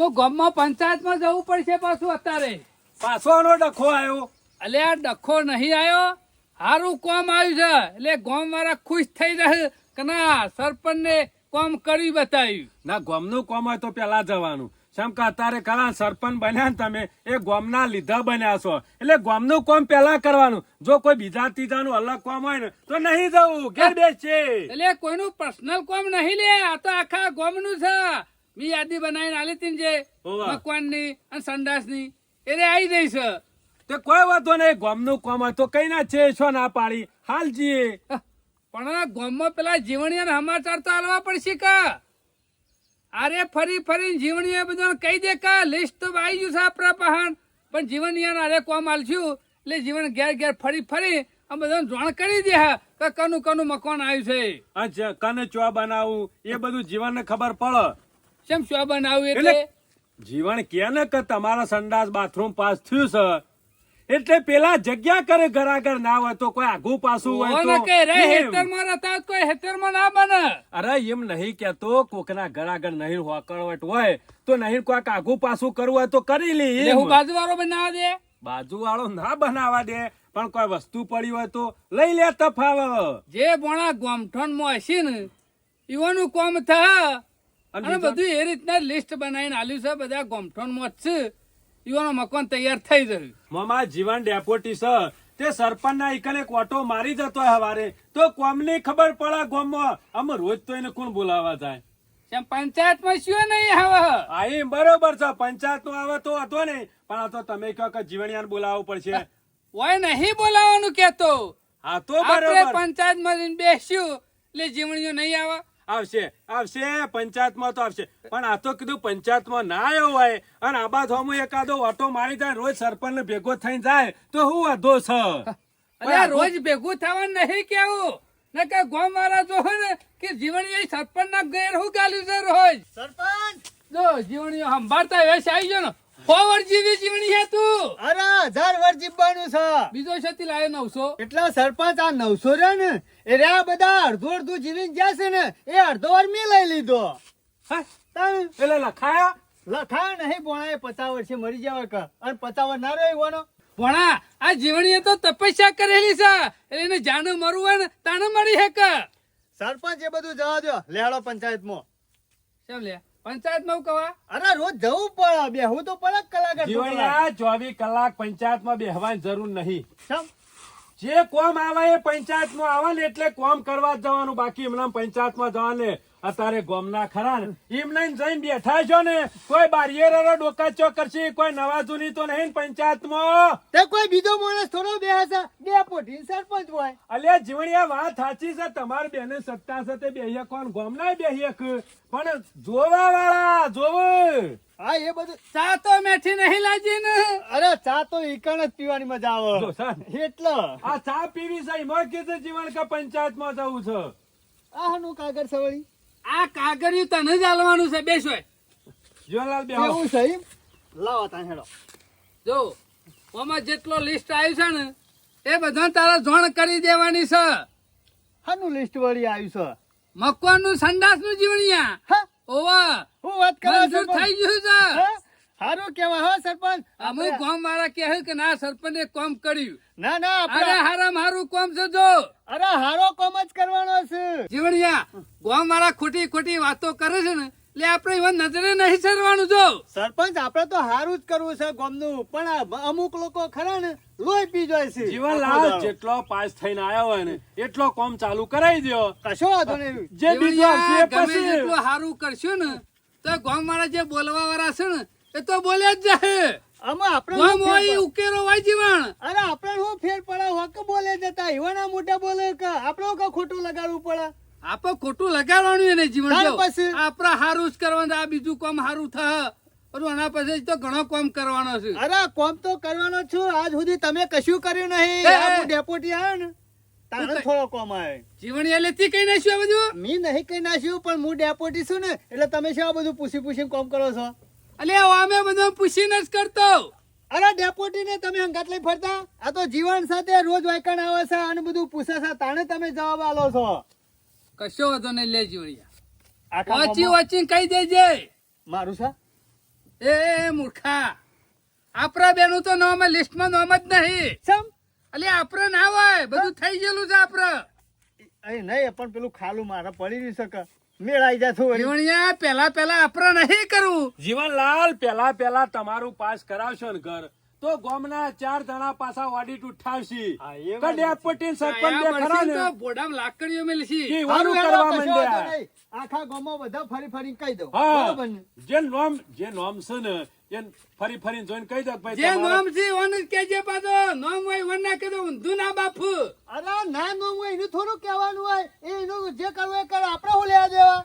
અમુક ગામમાં પંચાયતમાં જવું પડશે પાછું અત્યારે. પાછો આનો ડખો આવ્યો એટલે આ ડખો નહીં આવ્યો સારું કોમ આવ્યું છે. એટલે ગામ વાળા ખુશ થઈ જશે કે ના સરપંચ ને કોમ કરી બતાવ્યું. ના ગોમનું કોમ હોય તો પેલા જવાનું. જેમ કે અત્યારે કલા સરપંચ બન્યા ને તમે એ ગોમના લીધા બન્યા છો. એટલે ગોમનું કોમ પેલા કરવાનું. જો કોઈ બીજા ત્રીજાનું અલગ કોમ હોય ને તો નહીં જવું. ઘેર બેસશે એટલે કોઈનું પર્સનલ કોમ નહીં લે. આ તો આખા ગામનું છે. મેં યાદી બનાવીને આલી તીન જે. મકવાનની અને સંડાસની એને આવી જઈ છે. તે કોઈ વાંધો નહીં ગોમનું કોમ તો કઈ ના છે છો ના પાડી. હાલ જીએ. પણ આ ગામમાં પેલા જીવણીયા સમાચાર તો આલવા પડશે કા? અરે ફરી ફરી જીવણીએ બધું કહી દે કા લિસ્ટ તો આવી ગયું છે આપણા પહાણ પણ જીવણીયા અરે કોમ આલશું. એટલે જીવન ઘેર ઘેર ફરી ફરી અમે બધાને જાણ કરી દે કે કનું કનું મકાન આવ્યું છે. અચ્છા કને ચો બનાવું. એ બધું જીવનને ખબર પડે. કેમ શું બનાવ્યું એટલે જીવન કેને કે તમારા સંડાસ બાથરૂમ પાસ થયું છે એટલે પેલા જગ્યા કરે ઘરાઘર ના હોય તો કોઈ આગુ પાછું હોય તો કે રે એમ. હેતરમાં રહેતા કોઈ હેતરમાં ના બને. અરે એમ નહીં કેતો કોકના ઘરાઘર નહીં હોકળવટ હોય તો નહીં કોઈક આગુ પાછું કરવું હોય તો કરી લે એ હું બાજુ વાળો બનાવવા દે? બાજુ વાળો ના બનાવા દે પણ કોઈ વસ્તુ પડી હોય તો લઈ લે તફાવ જે બોણા ગોમઠણમાં હશે ને ઈવાનું કોમ થા. અને બધું એ રીતના લિસ્ટ બનાવીને આલ્યું છે બધા ગોમઠોણમાં છે. યુવાનો મકાન તૈયાર થઈ ગયું. મામા જીવન ડેપોટી છે. તે સરપંચ ના એકલે કોટો મારી જતો હવારે. તો કોમની ખબર પડે ગોમ આમ રોજ તો એને કોણ બોલાવા જાય? પંચાયતમાં શું નહીં હવે હા એ બરોબર છે. પંચાયત નો આવે તો હતો નહીં પણ આ તો તમે કહો કે જીવણિયાને બોલાવવું પડશે. ઓય નહીં બોલાવાનું કેતો હા તો બરોબર. પંચાયતમાં બેસ્યું એટલે જીવણીઓ નહીં આવે. આવશે. આવશે પંચાયતમાં તો આવશે. પણ આ તો કીધું પંચાયતમાં ના આવ્યો હોય અને આબા થોમું એકાદો ઓટો મારી જાય રોજ સરપંચ ને ભેગો થઈને જાય તો હું વાંધો છે? અરે રોજ ભેગું થવાનું નહીં કેવું. ને કે ગોમ વાળા જો ને કે જીવણી સરપંચ ના ગેર હું ગાલ્યું છે રોજ સરપંચ! જો જીવણીઓ સંભાળતા વેશ આવી ગયો ને જીવી જીવણી હે તું? અરે હજાર વર્ષ જીવવાનું છે. બીજો છતી લાયો નવસો? એટલા સરપંચ આ નવસો રહ્યા ને એ રહ્યા બધા અડધું અડધું જીવીને ગયા છે ને એ અડધો વાર મેં લઈ લીધો. એટલે લખાયા? લખાય નહીં પોણા એ પચાસ વર્ષે મરી જવા કા. અને પચાસ વર્ષ ના રહ્યો એવાનો. ભણા આ જીવણીએ તો તપસ્યા કરેલી છે. એટલે એને જાનું મરવું હોય ને તાને મળી હે સરપંચ એ બધું જવા દો લેહાડો પંચાયતમાં. કેમ લે? પંચાયતમાં હું કવા અરે રોજ જવું પડે. બેહવું તો પડે કલાક. જીવણિયા ચોવીસ કલાક પંચાયતમાં બેહવાની જરૂર નહીં. જે કોમ આવે એ પંચાયતમાં આવે ને એટલે કોમ કરવા જ જવાનું. બાકી એમના પંચાયતમાં જવાને અત્યારે ગોમના ખરા એમ નહીં જઈને બેઠા છો ને કોઈ બારીએ ડોકા ચો કરશે કોઈ નવા જૂની તો નહીં પંચાયતમાં. તે કોઈ બીજો માણસ થોડો બેસે બે પોટી સરપંચ હોય. અલ્યા જીવણિયા વાત સાચી છે તમારી બેને સત્તા છે તે બેહીએ કોણ ગોમના બેહીએ પણ જોવા વાળા જોવે. હા એ બધું ચા તો મેઠી નહીં લાજી ને. અરે ચા તો ઈકણ જ પીવાની મજા આવે. એટલે. આ ચા પીવી છે એમાં કીધું જીવણ કે પંચાયતમાં જવું છે. આનું કાગળ સવળી. આ કાગળિયું તને જ આલવાનું છે બેસો જોલાલ બે એવું છે એમ? લાવો તા હેડો. જો ઓમાં જેટલો લિસ્ટ આવ્યું છે ને એ બધા તારા જોણ કરી દેવાની છે. હાનું લિસ્ટ વળી આવ્યું છે? મકવાનું સંડાસનું સંડાસનું જીવણિયા. હા? ઓવા હું વાત કરું થઈ ગયું છે. સારું કેવા હો સરપંચ. અમુક ગામ વાળા કહે કે ના સરપંચે કોમ કર્યું. ના ના અરે આપણે હારા મારું કામ છે જો. અરે હારો કોમ જ કરવાનો છે. જીવણિયા ગામ વાળા ખોટી ખોટી વાતો કરે છે ને એટલે આપણે એવા નજરે નહીં સરવાનું જો. સરપંચ આપણે તો હારું જ કરવું છે ગામનું પણ અમુક લોકો ખરા ને લોહી પી જાય છે. જીવનલાલ જેટલો પાસ થઈને આવ્યો હોય ને એટલો કોમ ચાલુ કરાવી દો કશો વાંધો નહીં. જે બીજો ગમે પછી. જેટલું હારું કરશો ને તો ગામ વાળા જે બોલવા વાળા છે ને એ તો બોલ્યા જ જાય આમાં આપણે ગામ શું ફેર હોય પડે? ઉકેરો હોય જીવણ. અરે આપણે શું ફેર પડે? હોક બોલે જતા ઈવાના મોટા બોલે કે આપણે કા ખોટું લગાડવું પડે? ખોટું લગાડવાનું એને જીવન તાર જો. પછી? આપણા હારું જ કરવાનું આ બીજું કામ હારું થા પણ આના પછી તો ઘણો કોમ કરવાનો છે. અરે કોમ તો કરવાનો છું. આજ સુધી તમે કશું કર્યું નહીં. હું ડેપોટી આવ્યો ને તારે કઈ- થોડો કોમ આવે જીવણ એટલે થી કઈ નાખ્યું આ બધું? મી નહીં કઈ નાખ્યું પણ હું ડેપોટી છું ને એટલે તમે શું આ બધું પૂછી પૂછીને કોમ કરો છો? અલે અમે બધું પૂછીને જ કરતો. અરે ડેપ્યુટી ને તમે હંગાત લઈ ફરતા? આ તો જીવન સાથે રોજ વાયકણ આવે છે અને બધું પૂછે છે. તાણે તમે જવાબ આલો છો. કશો વાંધો નહીં લે જીવણિયા આખા વાંચી વાંચી કહી દેજે. મારું છે? એ મૂર્ખા. આપણા બેનું તો નામ લિસ્ટમાં નામ જ નહીં. સમ અલી આપણે ના હોય. બધું થઈ ગયેલું છે અહીં નહીં પણ પેલું ખાલું મારા પડી નહીં શકે. મેળાઈ જતું જીવણિયા પેલા પેલા આપણે નહીં કરવું જીવનલાલ પેલા પેલા તમારું પાસ કરાવશો ને ઘર. તો ગામના ચાર જણા પાછા ઓડિટ ઉઠાવશી. ડેપ્યુટી સરપંચ બે ખરા ને? બોડામ લાકડીઓ મેલશી. કે હારું કરવા માંડ્યા. આખા ગામમાં બધા ફરી ફરી કહી દઉં. હા જે નોમ જે નોમ છે ને એ ફરી ફરી જોઈને કહી દો ભાઈ જે નોમ છે ઓન જ કેજે પાછો. નોમ હોય ઓન ના કહેજો ઊંધું ના બાપુ. અરે ના નો હોય એનું થોડું કહેવાનું હોય. એનું જે કરવું એ કરે આપણે હું લેવા દેવા?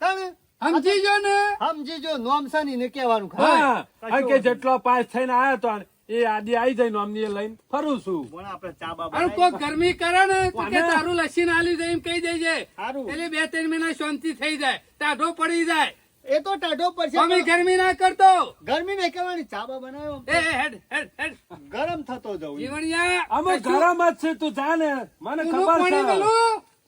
તમે સમજી જો ને? સમજી જો નોમ છે ને એને કહેવાનું. હા કે જેટલો પાસ થઈને આવ્યો તો એ આદિ આવી જાય નોમની એ લઈને ફરું છું. પણ આપણે ચા બાબા. કોઈ ગરમી કરે ને તો કે? તારું લસીન આલી જાય એમ કહી દેજે. સારું. એટલે બે ત્રણ મહિના શાંતિ થઈ જાય ટાઢો પડી જાય. એ તો ટાઢો પડશે અમે ગરમી ના કરતો. ગરમી નહીં કરવાની ચાબા બનાવ્યો. એ હેડ હેડ હેડ. ગરમ થતો જવું જીવણિયા અમે ગરમ જ છે તું જાને. મને ખબર છે.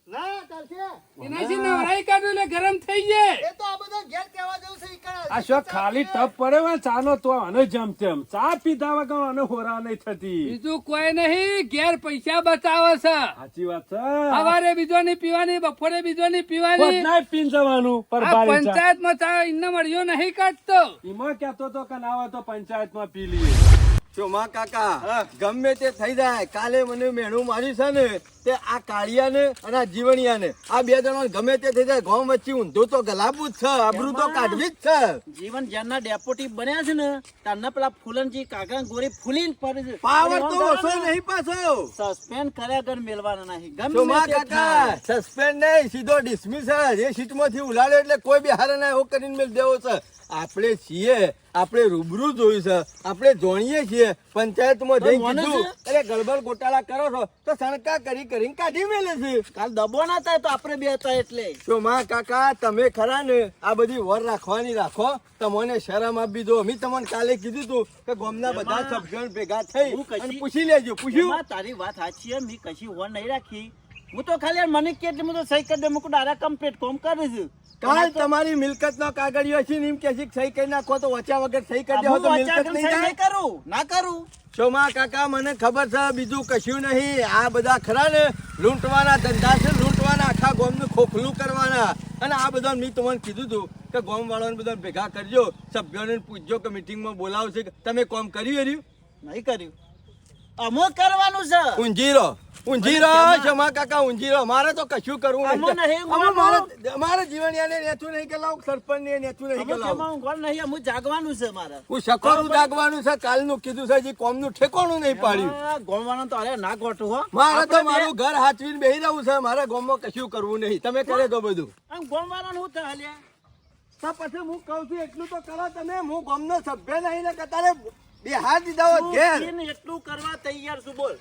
ના ચાલશે. એનાથી નવરાઈ કાઢું એટલે ગરમ થઈ જાય. એ તો આ બધા ઘેર કહેવા જવું છે ઈ આ શું ખાલી ટપ પડે હોય ચા તો આને જેમ તેમ. ચા પીધા વગર આને હોરા નહીં થતી. બીજું કોઈ નહીં ઘેર પૈસા બચાવે છે. સાચી વાત છે. સવારે બીજો ની પીવાની બપોરે બીજો ની પીવાની. બધાય પીન જવાનું પર પંચાયતમાં ચા ઇન્ને મળ્યો નહીં કાઢતો. એમાં કહેતો તો કે ના હોય તો પંચાયતમાં પી લઈએ ચોમા કાકા ગમે તે થઈ જાય. કાલે મને મેણું મારી છે ને તે આ કાળિયાને અને આ જીવણિયાને. આ બે જણા ગમે તે થઈ જાય ગામ વચ્ચે ઊંધો તો ગલાબુ જ છે આબરૂ તો કાઢવી જ છે. જીવન જ્યાંના ડેપોટી બન્યા છે ને ત્યાંના પેલા ફૂલનજી કાકા ગોરી ફૂલીન પડે પાવર તો ઓછો નહીં પાછો. સસ્પેન્ડ કર્યા વગર મેળવાના નહીં. ગમે કાકા? સસ્પેન્ડ નહીં સીધો ડિસમિસ એ સીટમાંથી ઉલાડ્યો એટલે કોઈ બી હારે ના એવો કરીને મેલ દેવો છે. આપણે છીએ આપણે રૂબરૂ જોયું છે. આપણે જોણીએ છીએ. પંચાયતમાં જઈ કીધું અરે ગડબડ ગોટાળા કરો છો તો સણકા કરી કરીને કાઢી મેલે છે. કાલ દબો ના થાય તો આપણે બે હતા એટલે. તો માં કાકા તમે ખરા ને? આ બધી વર રાખવાની રાખો. તમને શરમ આપી દો. મેં તમને કાલે કીધું તું કે ગોમના બધા સભ્યો ભેગા થઈ અને પૂછી લેજો પૂછ્યું? તારી વાત સાચી છે મેં કશી વર નહીં રાખી. હું તો ખાલી મને કે એટલે હું તો સહી કરી દે મૂકું ડાયરેક્ટ કમ્પ્લીટ કોમ કરી છું. કાલ તમારી મિલકત નો કાગળિયો છે ને એમ કે સહી કરી નાખો તો વચ્ચા વગર સહી કરી દેવો તો મિલકત નહીં કરું. ના કરું. શોમા કાકા, મને ખબર છે, બીજું કશું નહીં. આ બધા ખરા ને લૂંટવાના ધંધા છે, લૂંટવાના આખા ગોમનું ખોખલું કરવાના. અને આ બધા મેં તમને કીધું હતું કે ગોમવાળાને બધા ભેગા કરજો, સભ્યોને પૂછજો કે મિટિંગમાં બોલાવશે તમે કોમ કર્યું હર્યું નહીં કર્યું. અમો કરવાનું છે. ઉંજીરો ઉંજીરો જમા કાકા ઉંજીરો મારે તો કશું કરવું નહીં ઊંઘવાનું. મારે મારે જીવણિયાને નેતું નહીં કલાવું સરપંચ ને નેતું નહીં કલાવું ઊંઘવાનું નહીં? અમુક જાગવાનું છે મારે. હું સકોરું જાગવાનું છે કાલનું કીધું છે જે કોમનું ઠેકોણું નહીં પાડ્યું. ગોમવાનું તો અરે ના ગોઠું હો. મારે તો મારું ઘર હાચવીને બેહી રહું છે મારે ગોમમાં કશું કરવું નહીં. તમે કરે તો બધું. આમ ગોમવાનું હું થાય તો પછી હું કહું છું એટલું તો કરો તમે. હું ગોમનો સભ્ય નહીં ને કે તારે બે હાથ દીધા હોત ઘેર. એટલું કરવા તૈયાર છું બોલ.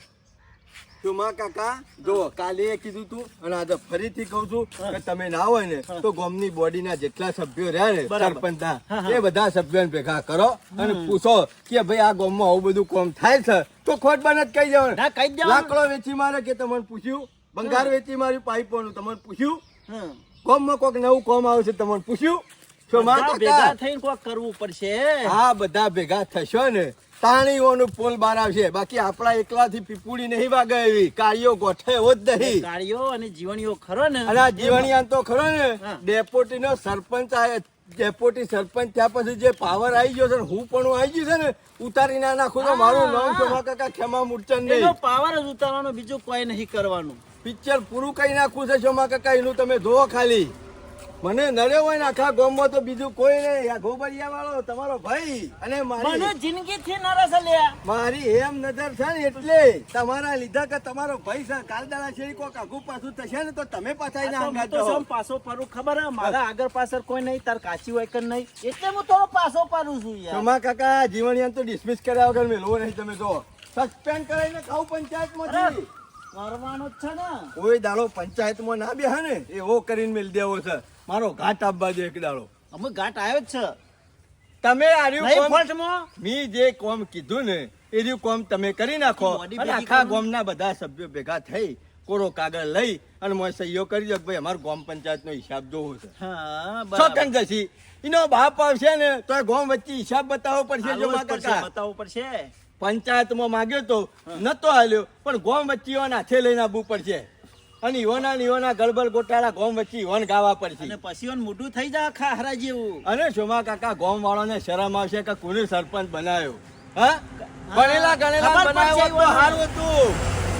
સુમા કાકા જો કાલે એ કીધું તું અને આજે ફરીથી કહું છું કે તમે ના હોય ને તો ગામની બોડીના જેટલા સભ્યો રહ્યા ને સરપંચના હા, હા. એ બધા સભ્યોને ભેગા કરો અને પૂછો કે ભાઈ આ ગામમાં આવું બધું કોમ થાય છે તો ખોટ બને જ કહી દેવાનું. ના. લાકડો વેચી મારે કે તમને પૂછ્યું? બંગાર વેચી મારી પાઇપોનું તમને પૂછ્યું. કોમમાં કોઈક નવું કોમ આવે છે તમને પૂછ્યું? ભેગા થઈને કોક કરવું પડશે. આ બધા ભેગા થશો ને. તાણીઓનું પોલ બાર આવશે બાકી આપણા એકલાથી પીપુડી નહીં વાગે એવી. કાળીઓ ગોઠે એવો જ નહીં. ગાડીઓ અને જીવણીઓ ખરો ને. અને આ જીવણિયાન તો ખરો ને. ડેપોટી નો સરપંચ ડેપોટી સરપંચ ત્યાં પછી જે પાવર આવી ગયો છે હું પણ આવી ગયું છે ને ઉતારી ના નાખું તો મારું નામ મારા કાકા? ખેમા મૂર્ચન નહીં. પાવર જ ઉતારવાનો બીજું કોઈ નહીં કરવાનું. પિક્ચર પૂરું કઈ નાખવું છે શોમા કાકા? એનું તમે ધો ખાલી. મને નડ્યો હોય ને આખા ગામમાં તો બીજું કોઈ નહીં. આ ગોબરિયા વાળો તમારો ભાઈ અને મારી મને જિંદગી થી નરસ લ્યા. મારી એમ નજર છે ને એટલે તમારા લીધા કે તમારો ભાઈ છે કાલદાળા છે કોક કાકુ પાછું થશે ને તો તમે પાછા એના હંગા તો સમ પાછો પરું ખબર હે મારા આગળ પાછળ કોઈ નહીં તાર કાચી હોય કે નહીં. એટલે હું થોડો પાછો પરું છું યાર. તમારા કાકા જીવણિયાને તો ડિસમિસ કર્યા વગર મેલવો નહીં તમે જો સસ્પેન્ડ કરાવીને ખાવ પંચાયતમાંથી. કરવાનો જ છે ને. કોઈ દાડો પંચાયતમાં ના બેહે ને એવો કરીને મેળ દેવો છે. મારો ઘાટ આપવા દે એક દાડો. અમે ઘાટ આવ્યો જ છે. તમે આર્યું ફોલ્ટમાં? મી જે કોમ કીધું ને એ રહ્યું કોમ તમે કરી નાખો. અને આખા ગોમના બધા સભ્યો ભેગા થઈ કોરો કાગળ લઈ અને મને સહીઓ કરી દો કે ભાઈ અમારો ગામ પંચાયતનો હિસાબ જોવો છે. હા ચોકન જશી એનો બાપ આવશે ને તો ગામ વચ્ચે હિસાબ બતાવવો પડશે જો બતાવવું પડશે. પંચાયતમાં માગ્યો તો નતો હાલ્યો પણ ગામ વચ્ચે હાથે લઈને આવવું પડશે. અને ઈવોના ઈવોના ગડબડ ગોટાળા ગોમ વચ્ચે ઈવોને ગાવા પડશે. અને પછી ઓન મોટું થઈ જાય આખા હરા જેવું. અને શોમા કાકા ગોમ વાળાને શરમ આવશે કે કોને સરપંચ બનાવ્યો હા? ભણેલા ગણેલા બનાવ્યો તો ઈવોને. સારું હતું.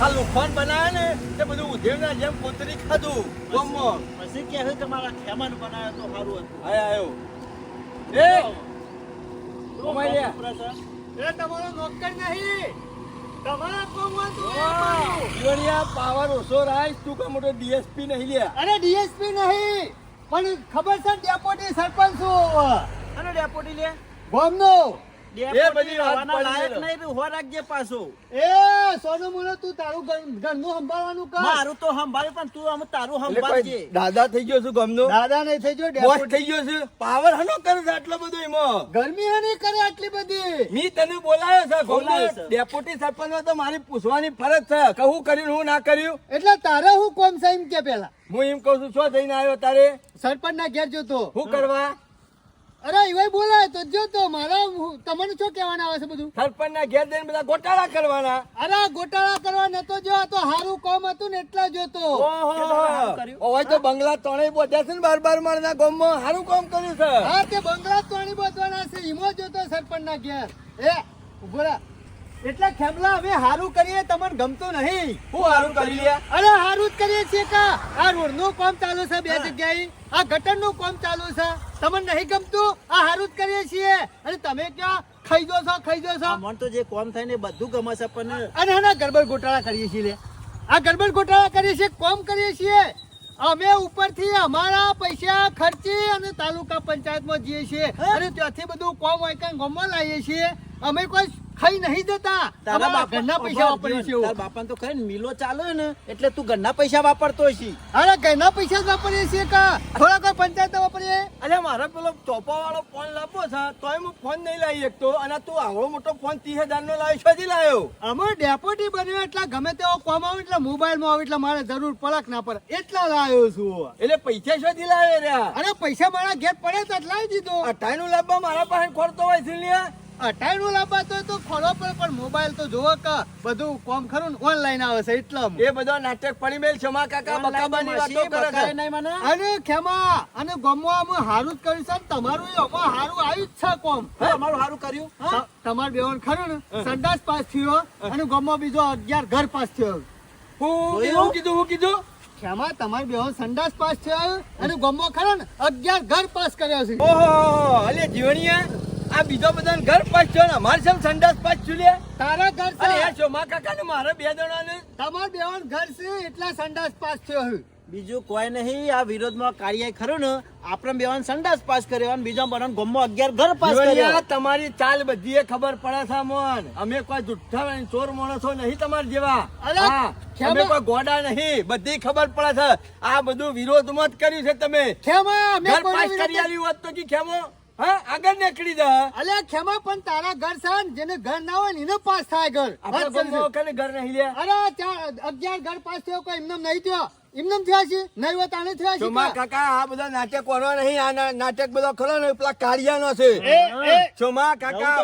આ લુફાન બનાવે ને તે બધું ઉધેવના જેમ કોતરી ખાધું ગામમાં. પછી કે હવે તમારા ખેમાન બનાવ્યો તો સારું હતું. એ! ઓમાય એ તમારો નોકર નહીં. પાવર ઓછો રાખ તું કે મોટો ડીએસપી નહીં લે અરે ડીએસપી નહીં પણ ખબર છે ડેપોટી સરપંચ છું અને ડેપોટી લે? ગામનો ડેપોટી બધી વાત લાયક નહીં બી હો રાખજે પાછો. એ સોનું મોનો તું તારું ઘરનું સંભાળવાનું કર. મારું તો સંભાળ પણ તું આમ તારું સંભાળજે. દાદા થઈ ગયો છું ગામનો. દાદા નહીં થઈ જો બોસ થઈ ગયો છું. પાવર હનો કરે છે આટલો બધો એમાં? ગરમી હની કરે આટલી બધી? મી તને બોલાયો છે ગામનો. ડેપ્યુટી સરપંચ તો મારી પૂછવાની ફરજ છે. કે હું કર્યું હું ના કર્યું? એટલે તારે હું કોમ છે કે પેલા? હું એમ કહું છું શું થઈને આવ્યો તારે? સરપંચ ના ઘેર જોતો. શું કરવા? અરે એવાય બોલાય તો જોતો મારા હું- તમને શું કહેવાના આવે છે બધું? સરપંચ ના ઘેર જઈને બધા ગોટાળા કરવાના. અરે ગોટાળા કરવા નતો જો આ તો હારું કોમ હતું ને એટલા જોતો ઓહો હવે તો બંગલા ત્રણેય બોધ્યા છે ને બાર બાર માળના ગામમાં. સારું કોમ કર્યું છે. હા તે બંગલા ત્રણેય બોધવાના છે. ઈમો જોતો સરપંચ ના ઘેર. એ ઊભો રહે. એટલે ખેમલા અમે હારું કરીએ તમને ગમતું નહીં. હું સારું કરી અરે હારું જ કરીએ છીએ કા? આ રોડનું કામ ચાલુ છે બે જગ્યાએ. આ ગટરનું કામ ચાલુ છે. તમને નહીં ગમતું? આ હારું જ કરીએ છીએ. અને તમે ક્યાં ખાઈ દો છો ખાઈ દો છો મન તો જે કોમ થાય ને બધું ગમે છે પણ અને આના ગરબડ ગોટાળા કરીએ છીએ આ ગરબડ ગોટાળા કરીએ છીએ કોમ કરીએ છીએ. અમે ઉપરથી અમારા પૈસા ખર્ચી અને તાલુકા પંચાયતમાં જઈએ છીએ. અને ત્યાંથી બધું કોમ હોય કાંઈ ગામમાં લાવીએ છીએ. અમે કોઈ ખાઈ નહીં જતા. તારા ઘરના પૈસા વાપરીએ છીએ તારા બાપાને તો ખાઈ મિલો ચાલે ને એટલે તું ઘરના પૈસા વાપરતો છે અરે ઘરના પૈસા જ વાપરીએ છીએ કા? થોડા કોઈ પંચાયત વાપરીએ? અરે મારા પેલો ચોપા વાળો ફોન લાવો છે તોય હું ફોન નહીં લાવી શકતો. અને તું આવડો મોટો ફોન ત્રીસ હજાર નો લાવી શોધી લાવ્યો અમે ડેપોટી બન્યો એટલે ગમે તેવો કોમ આવે એટલે મોબાઈલમાં આવે એટલે મારે જરૂર પડક ના પડે. એટલા લાવ્યો છું એટલે પૈસા શોધી લાવ્યો રહ્યા. અરે પૈસા મારા ઘેર પડે તો લાવી દીધો. અઠાઈ નું લાવવા મારા પાસે ખોરતો હોય છે અઢારનું લાવવા તો ખોલો પડે પણ મોબાઈલ તો જોવો કે બધું કોમ ખરું ને ઓનલાઈન આવે છે એટલા એ બધો નાટક પડી મેલ ક્ષમા કાકા બકાબાની વાતો કરે છે? મને? અને ખેમા અને ગમવા અમે હારું જ કર્યું છે ને તમારું એ અમાર હારું આવ્યું જ છે કોમ. અમારું સારું કર્યું. તમાર બેવન ખરું ને? સંડાસ પાસ થયો અને ગમવા બીજો અગિયાર ઘર પાસ થયો. હું એવું હું કીધું હું કીધું? ખેમા તમારી બેવન સંડાસ પાસ થયો અને ગમવા ખરો ને અગિયાર ઘર પાસ કર્યો છે. ઓહો અલે જીવણીયા. આ બીજો બધા ઘર થયો ને અમારે જેમ સંડાસ પાસ છું લે. તારા ઘર અરે છે યાર ક્ષમા કાકા ને મારે બે જણા ને તમાર બેવાન ઘર છે એટલા સંડાસ પાસ થયો છે બીજું કોઈ નહીં આ વિરોધમાં કાર્ય ખરું ને આપણે બેવાન સંડાસ પાસ કર્યો અને બીજા બનાવ ગમો અગિયાર ઘર પાસ કર્યો. તમારી ચાલ બધી ખબર પડે છે મોન અમે કોઈ જુઠ્ઠા ચોર માણસો નહીં તમારા જેવા. અમે કોઈ ગોડા નહીં. બધી ખબર પડે છે. આ બધું વિરોધમાં જ કર્યું છે તમે. ખેમા ઘર પાસ કરી આલ્યું હોત તો કે ખેમો? હા આગળ નીકળી જા. અલે ખેમા પણ તારા ઘર છે જેને ઘર ના હોય એને પાસ થાય ઘર. આપણા ઘર નહીં લે અરે ચાર અગિયાર ઘર પાસ થયો કોઈ એમને નહીં થયો. એમને થયા છે? નહીં હોય તાણે થયા છે ચોમા કાકા આ બધા નાટક વાળો નહીં આ નાટક બધો ખરો ને પેલા કાળિયાનો છે. એ ચોમા કાકા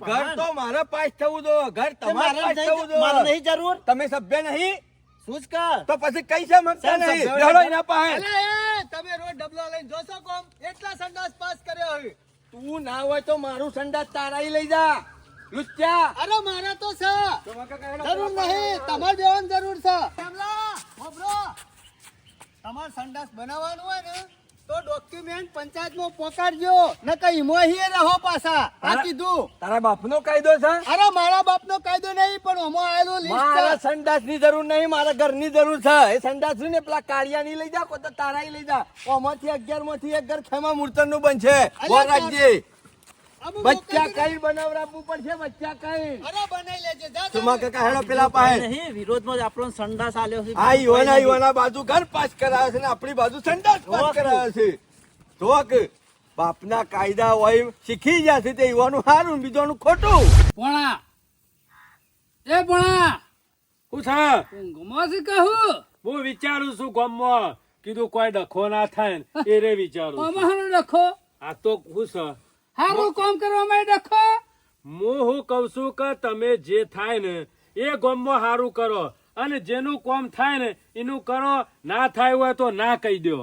ઘર. તો મારા પાસ થવું દો ઘર તમારા પાસ થવું નહીં- મારે નહીં જરૂર. તમે સભ્ય નહીં? શું તો પછી કઈ છે સાહેબ, નહીં? બેહો એના પાસે. તમે રોજ ડબલો લઈને જોશો કોમ. એટલા સંડાસ પાસ કર્યો હવે. તું ના હોય તો મારું સંડાસ તારાઈ લઈ જા. લુચ્ચા. અરે મારા તો છે. જરૂર નહીં. તમારે દેવાની જરૂર છે. કમલા હોભરો તમારે સંડાસ બનાવવાનું હોય ને તો ડોક્યુમેન્ટ પંચાયતમાં પોકારજો નકર ઈમો રહો પાછા. આ કીધું. તારા બાપનો કાયદો છે? અરે મારા બાપનો કાયદો નહીં પણ અમો આયેલો લિસ્ટ મારા છે. સંડાસની જરૂર નહીં મારા ઘરની જરૂર છે. એ સંડાસ ને પેલા કાળિયા ની લઈ જા કો તો તારાય લઈ જા. ઓમાંથી અગિયારમાંથી એક ઘર ખેમા મૂર્તનનું બનશે બોલ રાખજે બચ્ચા કઈ બનાવરાવવું પડશે? બચ્ચા કઈ? અરે બનાવી લેજે જા તુમા કાકા હેડો પેલા પાસે નહીં વિરોધમાં જ આપણો સંડાસ આલ્યો છે. આ યુવાના યુવાના બાજુ ઘર પાસ કરાવે છે ને આપણી બાજુ સંડાસ પાસ. કરાવે છે. જોક. બાપના કાયદા હોય શીખી જશે તે યુવાનું સારું બીજાનું ખોટું. પોણા. એ પોણા. હું છે ઊંઘમાં છે કહું હું? વિચારું છું ગામમાં કીધું કોઈ ડખો ના થાય ને એ રે વિચારું અમારો ડખો. આ તો હું છે સારું કામ કરવામાં ડખો. હું હું કહું છું કે તમે જે થાય ને એ ગામમાં હારું કરો. અને જેનું કામ થાય ને એનું કરો. ના થાય હોય તો ના કહી દો.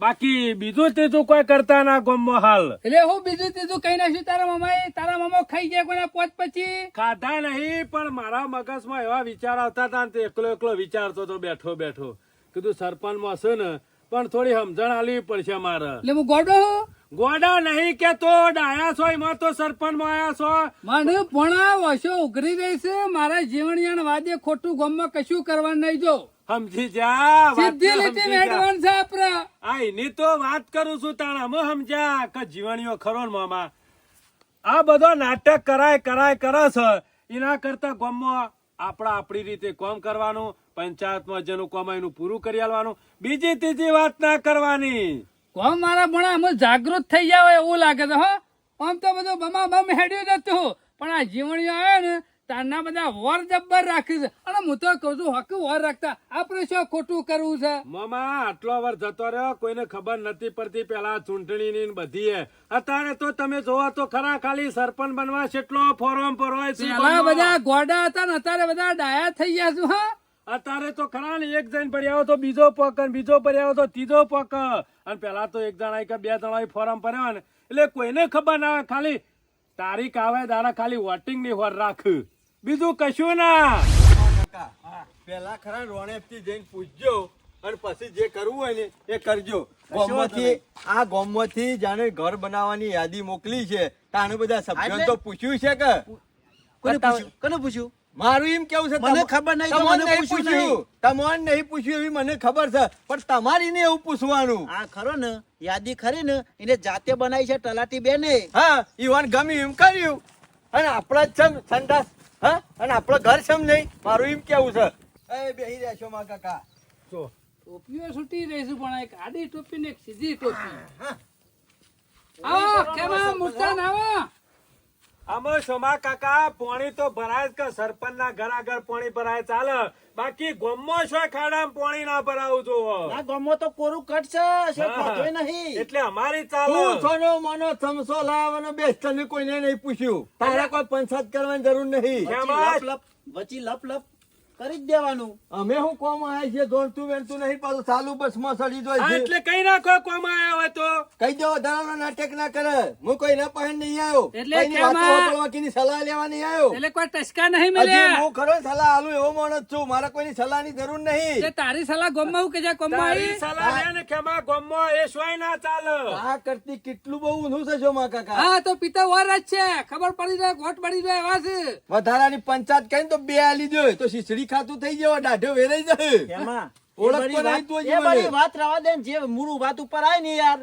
બાકી બીજું ત્રીજું કોઈ કરતા ના ગામમાં હાલ. એટલે હું બીજું ત્રીજું કહી નાખ્યું તારા મામાએ તારા મામા ખાઈ ગયા કોના પોત પછી? ખાધા નહીં પણ મારા મગજમાં એવા વિચાર આવતા હતા ને એકલો એકલો વિચારતો તો બેઠો બેઠો. કીધું સરપંચમાં છે ને પણ થોડી સમજણ આલવી પડશે મારે. એટલે હું ગોડો ગોડા નહીં કે તો ડાયા છો એમાં તો સરપંચમાં આયા છો. મને પણ વર્ષો ઉઘરી રહી છે મારા જીવણિયાણ વાદે ખોટું ગામમાં કશું કરવાનું નહીં જો. સમજી જા સીધી લીટી સમજી છે આપડે. આ એની તો વાત કરું છું તાણ અમે સમજ્યા કે જીવણીઓ ખરો ને મામા. આ બધો નાટક કરાય કરાય કરે છે. એના કરતા ગામમાં આપણા આપણી રીતે કોમ કરવાનું પંચાયતમાં જેનું કોમ એનું પૂરું કરી આલવાનું. બીજી ત્રીજી વાત ના કરવાની. કોમ મારા ભણા અમે જાગૃત થઈ જાવ એવું લાગે છે હો. આમ તો બધું બમા બમ હેડ્યું જતું. પણ આ જીવણીઓ આવે ને તારના બધા વર જબ્બર રાખી છે. અને હું તો કહું છું હકું વર રાખતા. આપણે શું ખોટું કરવું છે? મામા આટલો વર જતો રહ્યો કોઈને ખબર નથી પડતી પેલા ચૂંટણીની ને બધી એ. અત્યારે તો તમે જોવો તો ખરા ખાલી સરપંચ બનવા કેટલો ફોરમ ભરવાય છે. બધા ગોડા હતા ને અત્યારે બધા ડાયા થઈ ગયા છું હા. અત્યારે તો ખરા ને એક જણ ભર્યા તો બીજો પગ અને બીજો ભર્યા તો ત્રીજો પગ. અને પેલા તો એક જણા કે બે જણા ફોરમ ભર્યા ને એટલે કોઈને ખબર ના ખાલી તારીખ આવે દાડા ખાલી વોટિંગની હોર રાખ. બીજું કશું ના. પેલા ખરા રોણેપથી જઈને પૂછજો અને પછી જે કરવું હોય ને એ કરજો. ગોમમાંથી આ ગોમમાંથી જાણે ઘર બનાવવાની યાદી મોકલી છે. તાને બધા સભ્યો તો પૂછ્યું છે કે? કોને પૂછ્યું? કોને પૂછ્યું? મારું એમ કેવું છે મને ખબર નહીં તમને નહીં પૂછ્યું. તમને નહીં પૂછ્યું એવી મને ખબર છે પણ તમારી ને એવું પૂછવાનું. આ ખરો ને યાદી ખરી ને એને જાતે બનાવી છે તલાટી બેને. હા ઈવાન ગમી એમ કર્યું. અને આપણા જ છમ સંદાસ હા અને આપણો ઘર છમ નહીં. મારું એમ કેવું છે? એ બેહી રહેશો માં કાકા. જો ટોપીઓ છૂટી રહીશું પણ એક આડી ટોપી ને એક સીધી ટોપી. આવો કેમાં મુર્તાન આવો આમાં સોમા કાકા પોણી તો ભરાય કે સરપંચ ના ઘર આગળ પોણી ભરાય. ચાલે બાકી ગોમમાં શું ખાડા પોણી ના ભરાવું જો. આ ગામમાં તો કોરું કટશે છે છે નહીં. એટલે અમારી ચાલે. થોડો મનો થમસો લાવવાનો બેસ્ટ કોઈને નહીં પૂછ્યું. તારે કોઈ પંચાયત કરવાની જરૂર નહીં. કેમ? લપ લપ વચ્ચી લપ લપ. કરી જ દેવાનું. અમે હું કોમ આયા છે દોડતું વેણતું નહીં પાછું ચાલુ બસમાં સડી છે. એટલે કઈ નાખો કોમ આયા હોય તો? કઈ દો વધારાનો નાટક ના કરે. હું કોઈ ના પહેન નહીં આવ્યો એટલે કોઈની વાતો કેમાં? એટલે સાંભળવા સલાહ લેવા નહીં આવ્યો એટલે કોઈ ટસકા નહીં મળે હું ખરો સલાહ આલું એવો માણસ છું. મારે કોઈની સલાહની જરૂર નહીં. જે તારી સલાહ ગોમમાં હું કે જા તારી આવી? સલાહ લે ને ખેમા ગોમમાં એ સોય ના ચાલે. આ કરતી કેટલું બહુ ઊંધું છે જો માં કાકા. હા તો પિતા વર જ છે. ખબર પડી જાય ગોટ પડી જાય એવા છે વધારાની પંચાયત કઈ તો બે આલી દો. તો શીસડી ખાતું થઈ જવા દાઢો વેરાઈ જાય. એમાં. ઓળખ પણ આવી તો વાત- રવા દે જે મૂળું વાત ઉપર આવે ને યાર.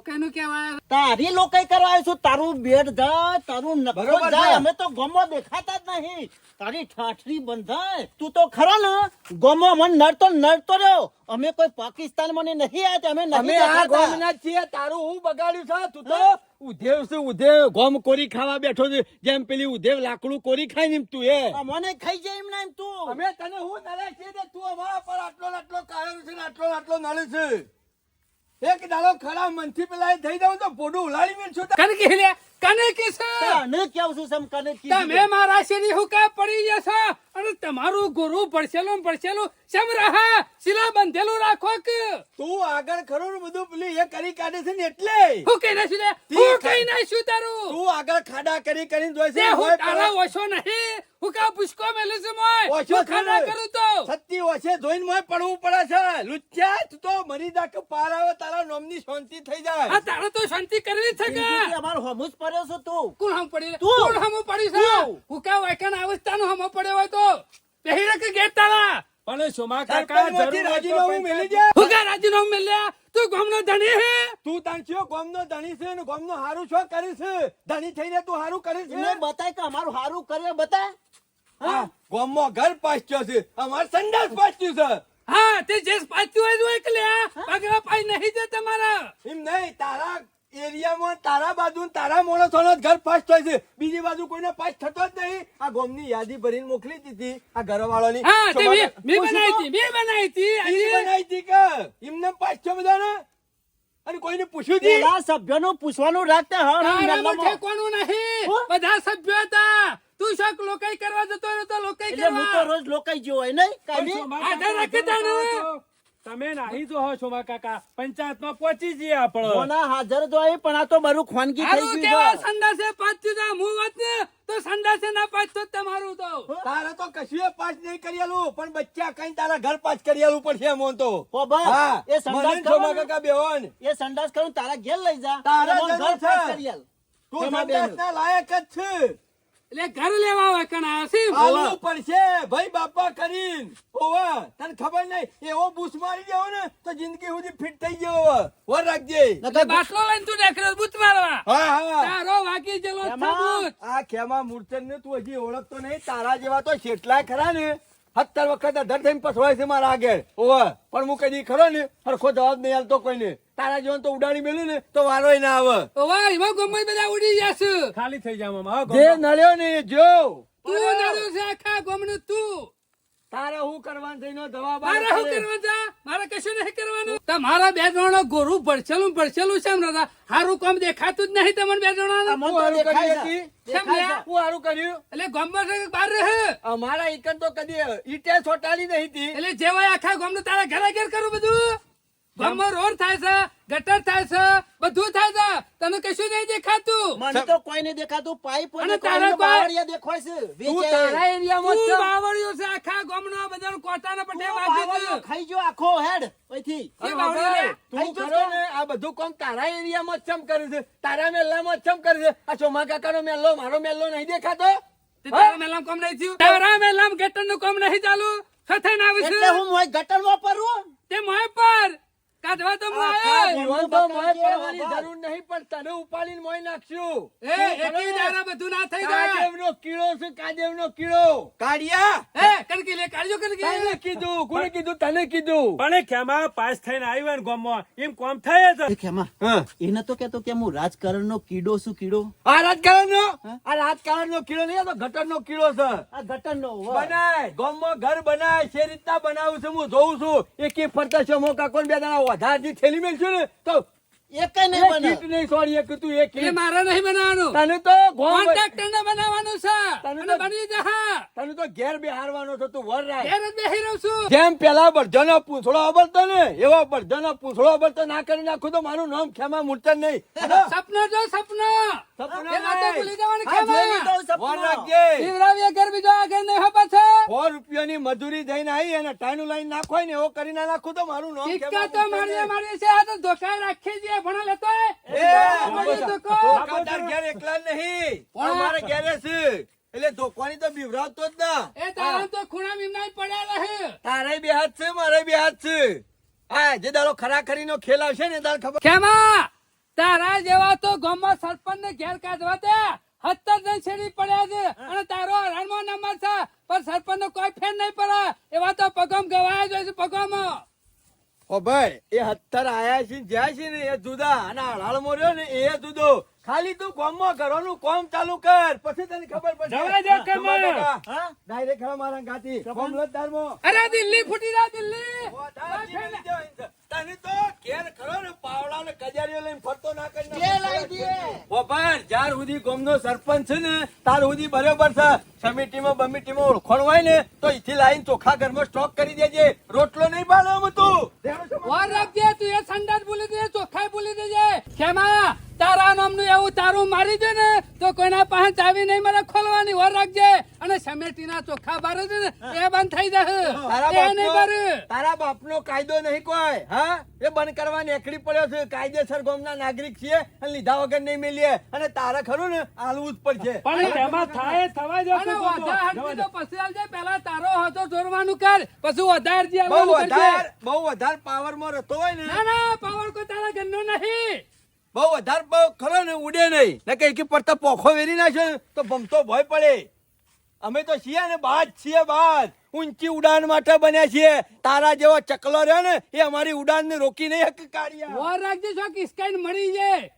કેવાય તારી લોકો કરવા આવ્યો છું તારું બેડ જાય તારું નખો જાય. અમે તો ગમો દેખાતા જ નહીં. તારી ઠાઠરી બંધાય. તું તો ખરો ને? ગમો મને નડતો નડતો રહ્યો. અમે કોઈ પાકિસ્તાન મને નહીં આવ્યા અમે અમે આ. ગોમના છીએ. તારું હું બગાડ્યું છે? તું તો ઉધેવ છે ઉધેવ. ગોમ કોરી ખાવા બેઠો છે. જેમ પેલી ઉધેવ લાકડું કોરી ખાય ને એમ તું એ. મને ખાઈ જાય એમ ના એમ તું. અમે તને હું નડે છે તું અમારા પર આટલો આટલો કાઢ્યો છે ને આટલો આટલો નડે છે. એક દાડો ખરા મનથી પેલા થઈ જાવ તો પોડું ઉલાડી મેં છું. કને કે લે કને કે છે ને કેવું છું સમ કને. તમે મારા શેની હુકા પડી જશો અને તમારું ગુરુ પડશેલું પડસેલું શેમ રહા શિલા બંધેલું રાખો કે તું આગળ ખરો ને બધું પેલી એ કરી કાઢે છે ને એટલે. હું કઈ નાખ્યું લે હું કઈ નાખ્યું તારું તું આગળ ખાડા કરી કરીને જોઈ છે હું તારા ઓછો નહીં. હું કા પુષ્કો મેલું છું મોય? ઓછો ખાડા કરું તો. સત્તી ઓછે જોઈને મોય પડવું પડે છે. લુચ્ચા તું તો મરી જા કે પાર આવે તારા નોમની શાંતિ થઈ જાય. આ તારે તો શાંતિ કરવી છે કે? અમાર હમું જ પડ્યો છો તું. કોણ હમ પડી તું. કોણ હમ પડી છે. હું કા વાયકાન અવસ્થાનો હમ પડ્યો હોય તો? પહેરે કે ગેટ તારા. પણ સોમા કાકા જરૂર રાજીનામું મેલી દે. હું કા રાજીનામું મેલ્યા? તું ગામનો ધણી હે? તું તાંચીઓ ગોમનો ધણી છે ને ગોમનો હારું છો? કરીશ ધણી થઈને તું હારું કરીશ એમને બતાય કે અમારું હારું કરે બતાય. હા ગોમમાં ઘર પાછ્યો છે. અમાર સંડાસ પાછ્યું છે. હા તે જે પાછું હોય જો એકલે પગલા પાઈ નહીં દે તમારા. એમ નહીં તારા એરિયામાં તારા બાજુ તારા માણસોનો જ ઘર ફર્સ્ટ હોય છે. બીજી બાજુ કોઈને પાસ થતો જ નહીં. આ ગોમની યાદી ભરીને મોકલી દીધી આ ઘરવાળાની. હા તે મે મે બનાવી હતી મે બનાવી હતી ઈ બનાવી હતી કે? એમને પાસ છે બધાને? અને કોઈને પૂછ્યું છે આ સભ્યોનું પૂછવાનું રાખતા હા. ઠેકવાનું નહીં. બધા સભ્યો હતા. તું શક લોકાઈ કરવા જતો રહ્યો તો લોકાઈ એટલે હું તો રોજ લોકાઈ ગયો હોય નહીં? કાલે આધાર રાખતા તાને. તમે નાહી જો છો કાકા. પંચાયતમાં પહોંચી જઈએ આપણે. કોના હાજર તો આવી પણ આ તો મારું ખાનગી થઈ ગયું કેવા છે. સંડાસે પાછું તા હું વાત ને તો સંડાસે ના પાછું તમારું તો. તારે તો કશું પાસ નહીં કરેલું પણ બચ્ચા કઈ તારા ઘર પાસ કરેલું પડશે મોન તો. ઓ બસ, હા. એ સંડાસ કરો કાકા બેહોન. એ સંડાસ કરું તારા ઘેર લઈ જા. તારા ઘર પાસ છે. તું એમાં ના લાયક જ છે. એટલે ઘર લેવા આવે કણ આવ્યો છે પડશે. ભાઈ બાપા કરીન. ઓવા તને ખબર નહીં? એવો બૂસ મારી દેવો ને તો જિંદગી સુધી ફિટ થઈ ગયો હવે. વર રાખજે. એટલે બાટલો લઈને તું દેખરે બૂત મારવા. હા હા. તારો વાકી જેલો એમાં આ ખેમા મૂર્તન ને તું હજી ઓળખતો નહીં. તારા જેવા તો કેટલા ખરા ને. સત્તર વખત અઢાર થઈને પસવાય છે મારા આગળ ઓવે પણ હું કદી ખરો ને સરખો જવાબ નહીં આલતો કોઈને. તારા જીવન તો ઉડાડી મેલું ને તો વારો ના આવે. વાહ એમાં ગમે બધા ઉડી જશે ખાલી થઈ જાય મામા જે. નડ્યો ને જો. તું નડ્યું છે આખા ગમનું તું. તારે હું કરવાનું થઈને દવા મારે શું કરવાનું છે? મારે કશું નહીં કરવાનું. તમારા બે જણો ગોરું ભરસેલું ભરસેલું છે એમ હારું કામ દેખાતું જ નહીં તમને બે જણા હું હારું કર્યું? એટલે ગામમાં બહાર રહે? અમારા ઈકન તો કદી ઈટે છોટાલી નહીં હતી. એટલે જેવા હોય આખા ગામનું તારા ઘરે ઘેર કરું બધું? ગામમાં રોડ થાય છે ગટર થાય છે બધું થાય છે. તને કશું નહીં દેખાતું. મને તો કોઈ નહીં દેખાતું પાઇપ અને તારા બાવળિયા દેખાય છે તું તારા એરિયામાં છે. બાવળિયું છે આખા ગામનો બધાનો કોટાના પટે છે. ખાઈ ગયો આખો હેડ પછી એ બાવળિયું. તું કરો ને આ બધું કામ તારા એરિયામાં ચમ કરે છે? તારા મેલ્લામાં ચમ કરે છે? આ ચોમા કાકાનો મેલ્લો મારો મેલ્લો નહીં દેખાતો? તારા મેલામ કોમ નહીં થયું? તારા ગટર ગટરનું કોમ નહીં ચાલુ? સથાઈને આવી એટલે હું મોય ગટર વાપરું? તે મોય પર. કાઢવા તો જીવન તો મોય પડવાની જરૂર નહીં પણ તને ઉપાડીને મોય નાખશું. એ એકી દાડા બધું ના થઈ જાય. કાદેવનો કીડો છે કાદેવનો કીડો? કાઢિયા? એ કણકી લે કાઢજો કણકી તને કીધું કોને કીધું તને કીધું? પણ એ પાસ થઈને આવ્યો ને ગામમાં એમ કોમ થાય છે એ ખેમા હા. કેતો કે હું રાજકારણનો કીડો શું કીડો? આ રાજકારણનો? આ રાજકારણનો કીડો નહીં તો ગટરનો કીડો છે. આ ગટરનો બનાય ગામમાં ઘર બનાય છે રીતના બનાવું છું હું જોઉં છું. એકે ફરતા શમો કાકો બે દાડા વધારથી થેલી મેલશું ને તો એક નહીં બને કીટ નહીં સોરી એક તું એક કીટ. મારે નહીં બનાવવાનું. તને તો કોન્ટ્રાક્ટર ને બનાવવાનું છે. તને તો- બની જા. તને તો ઘેર બેહારવાનો છો તું વર રાખ. ઘેર જ બેહી રહું છું. જેમ પેલા બળજનો પૂંછડો અબળતો ને એવો બળજનો પૂંછડો અબળતો ના કરી નાખું તો મારું નામ ખેમા મૂર્તન નહીં. સપનો જો સપનો. સપના એ ભૂલી જવાની ખેમા. વર રાખજે. શિવરાવીએ ઘર બીજો આગળ નહીં હો પાછો. સો રૂપિયાની મજૂરી જઈને આવી અને ટાઈનું લાઈન નાખો ને એવો કરી ના નાખું તો મારું નામ ખેમા તો મારી મારી છે આ તો ધોકા રાખી દે ભણા લેતો મારી ઘેર એકલા નહીં. કોણ? અમારે ઘેરે છે. એટલે ધોકવાની તો બીવરાવતો જ ના. એ તારા તો ખૂણા મીમના પડ્યા રહે. તારે બે હાથ છે મારે બે હાથ છે. હા જે દાડો ખરા નો ખેલ આવશે ને તાર ખબર કેમાં તારા જેવા તો ગામમાં સરપંચ ને ઘેર કાઢવા દે. હત્તર જણ છેડી પડ્યા છે. અને તારો રણમાં નંબર છે પણ સરપંચ નો કોઈ ફેર નહીં પડે. એવા તો પગમ ગવાય જ હોય છે પગમાં. ઓ ભાઈ એ હત્તર આયા છે જ્યાં છે ને એ જુદા. અને હળાળ મોર્યો ને એ જુદો. ખાલી તું ગામમાં ઘરોનું કોમ ચાલુ કર. પછી તને ખબર પડશે. જવા દે? ડાયરેક્ટ ખરા મારા ગાતી મામલતદારમાં. અરે દિલ્હી ફૂટી જા દિલ્હી. તને તો ઘેર ખરો ને પાવડા ને કજારીઓ લઈને ફરતો ના કરી જે લાવી દે. ઓ ભાઈ જ્યાર સુધી ગામનો સરપંચ છે ને તાર સુધી બરોબર છે. સમિટીમાં બમિટીમાં ઓળખણ હોય ને તો અહીંથી લાઈન ચોખા ઘરમાં સ્ટોક કરી દેજે. રોટલો નહીં બાળો તું. વાર રાખજે તું એ સંડાસ ભૂલી દેજે ચોખ્ખાઈ ભૂલી દેજે. કેમાં તારા નામનું એવું તારું મારી દે ને તો કોઈના પાસે ચાવી નહીં મને ખોલવાની ઓર રાખજે. અને સમેટીના ચોખ્ખા બારે છે ને એ બંધ થઈ જશે એ નહીં બારે. તારા બાપનો કાયદો નહીં કોઈ હા? એ બંધ કરવા નીકળી પડ્યો છે. કાયદેસર ગોમના નાગરિક છીએ અને લીધા વગર નહીં મેલીએ. અને તારે ખરું ને આલવું જ પડશે. પણ ખેમા થાય થવા જો પછી આવજે પેલા તારો હતો જોરવાનું કર. પછી વધારે જે બહુ વધારે બહુ વધારે પાવરમાં રહેતો હોય ને. ના ના પાવર કોઈ તારા ઘરનો નહીં. બહુ વધારે બહુ ખરો ને ઉડે નહીં. ને કઈ કે પડતા પોખો વેરી નાખ્યો ને તો ભમતો ભય પડે. અમે તો છીએ ને બાદ છીએ બાદ ઊંચી ઉડાન માટે બન્યા છીએ. તારા જેવો ચકલો રહ્યો ને એ અમારી ઉડાન ને રોકી નહીં હક કાઢ્યા વાર રાખજે છો કિસકાઈને મરી જાય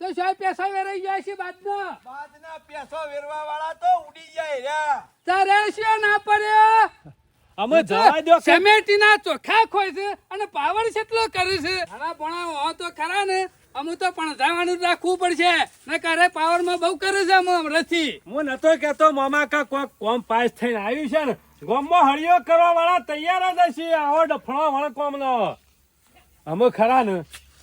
તો સાહેબ પૈસા વેરાઈ જાય છે બાદના બાદના પૈસા વેરવા વાળા તો ઉડી જાય રહ્યા. તારે છે ના પડ્યો? અમે જવા દો કે સેમેન્ટીના ચોખા ખોય છે અને પાવર કેટલો કરે છે. આના ભણા હો તો ખરા ને. અમુ તો પણ જવાનું રાખવું પડશે. ને કરે પાવર બહુ કરે છે અમે હું નતો કેતો મામા કા કોક કોમ પાસ થઈને આવ્યું છે ને. ગોમમાં હળિયો કરવા તૈયાર જ હશે. આવો ડફણો વળ કોમ નો ખરા ને?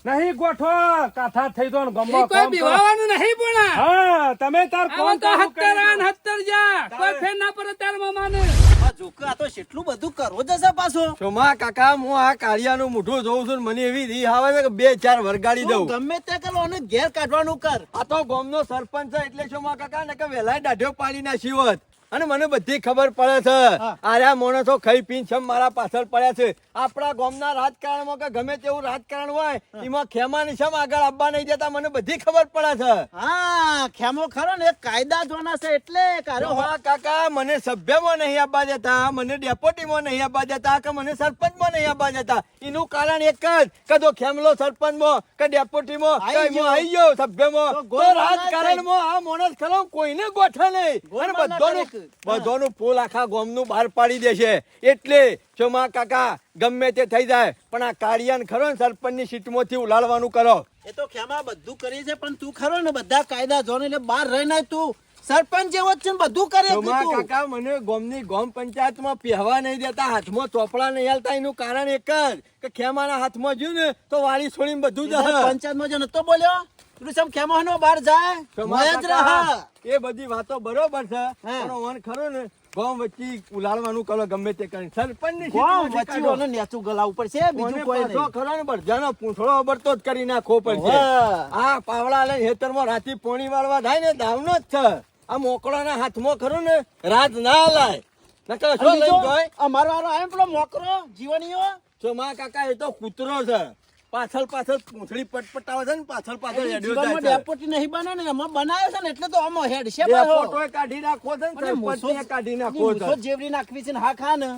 નહીં ગોઠો કાથા થઈ દો ગમો કોઈ બીવાવાનું નહીં પણ. હા તમે તાર કોણ તો હત્તર આન હત્તર જા. કોઈ ફેર ના પર તાર મામાને. આ જોકા તો કેટલું બધું કરો જશે પાછો. ચોમા કાકા હું આ કાળિયાનું મોઢું જોઉં છું મને એવી રી આવે છે કે બે ચાર વરગાડી દઉં. ગમે તે કરો અને ઘેર કાઢવાનું કર. આ તો ગોમનો સરપંચ છે એટલે ચોમા કાકા ને કે વેલાય દાઢો પાડી નાખ્યો હોત અને મને બધી ખબર પડે છે. આર્યા માણસો ખાઈ પીને છે મારા પાછળ પડ્યા છે. આપણા ગામના રાજકારણમાં કે ગમે તેવું રાજકારણ હોય એમાં ખેમાની છમ આગળ આવવા નહીં જતા મને બધી ખબર પડે છે. હા ખેમો ખરો ને કાયદા જોના છે એટલે કારો હા. કાકા મને સભ્યમાં નહીં આવવા જતા મને ડેપોટીમાં નહીં આવવા જતા કે મને સરપંચમાં નહીં આવવા જતા એનું કારણ એક જ કે જો ખેમલો સરપંચમાં કે ડેપોટીમાં આઈ ગયો. સભ્યમાં. રાજકારણમાં આ માણસ ખરો કોઈને ગોઠે નહીં. ના બધાનું ફૂલ આખા ગામનું બહાર પાડી દેશે. એટલે ચોમા કાકા ગમે તે થઈ જાય પણ આ કાળિયાન ખરો ને સરપંચની સીટમાંથી ઉલાળવાનું કરો. એ તો ખેમા બધું કરી છે પણ તું ખરો ને બધા કાયદા જોને એટલે બહાર રહીને તું. સરપંચ જેવો છે બધું કરે કાકા મને ગામની ગામ પંચાયતમાં પહેવા નહીં દેતા હાથમાં ચોપડા નહીં હાલતા એનું કારણ એક જ કે ખેમાના હાથમાં જ્યું ને તો વાળી છોડીને બધું જ. પંચાયતમાં જ નતો બોલ્યો? તું સમ ખેમાનો બહાર જાય મોય જ રહે. એ બધી વાતો બરોબર છે. પણ ઓન ખરો ને ગામ વચ્ચે ઉલાળવાનું કરો ગમે તે કરીને. સરપંચની કોણ સીટમાંથી વચ્ચે કાઢો. ઓને નેચું ગલાવું પડશે બીજું કોઈ નહીં. ખરો ને બધાનો પૂંછડો અબરતો જ કરી નાખો પડશે. આ પાવડા લઈને હેતરમાં રાતી પોણી વાળવા થાય ને દાવનો જ છે. આ મોકળાના હાથમાં ખરું ને રાત ના લાય. નકર શું અમારો આવ્યો પેલો મોકરો જીવનીઓ જો માં કાકા એ તો કૂતરો છે. પાછળ પાછળ પૂંછડી પટપટાવે છે ને પાછળ પાછળ હેડ્યો જાય છે ડેપોટી નહીં બને ને એમાં બનાવ્યો છે ને એટલે તો આમાં હેડ છે બે કાઢી નાખો છે ને કાઢી નાખો છે. જેવડી નાખવી છે ને હા ખા ને.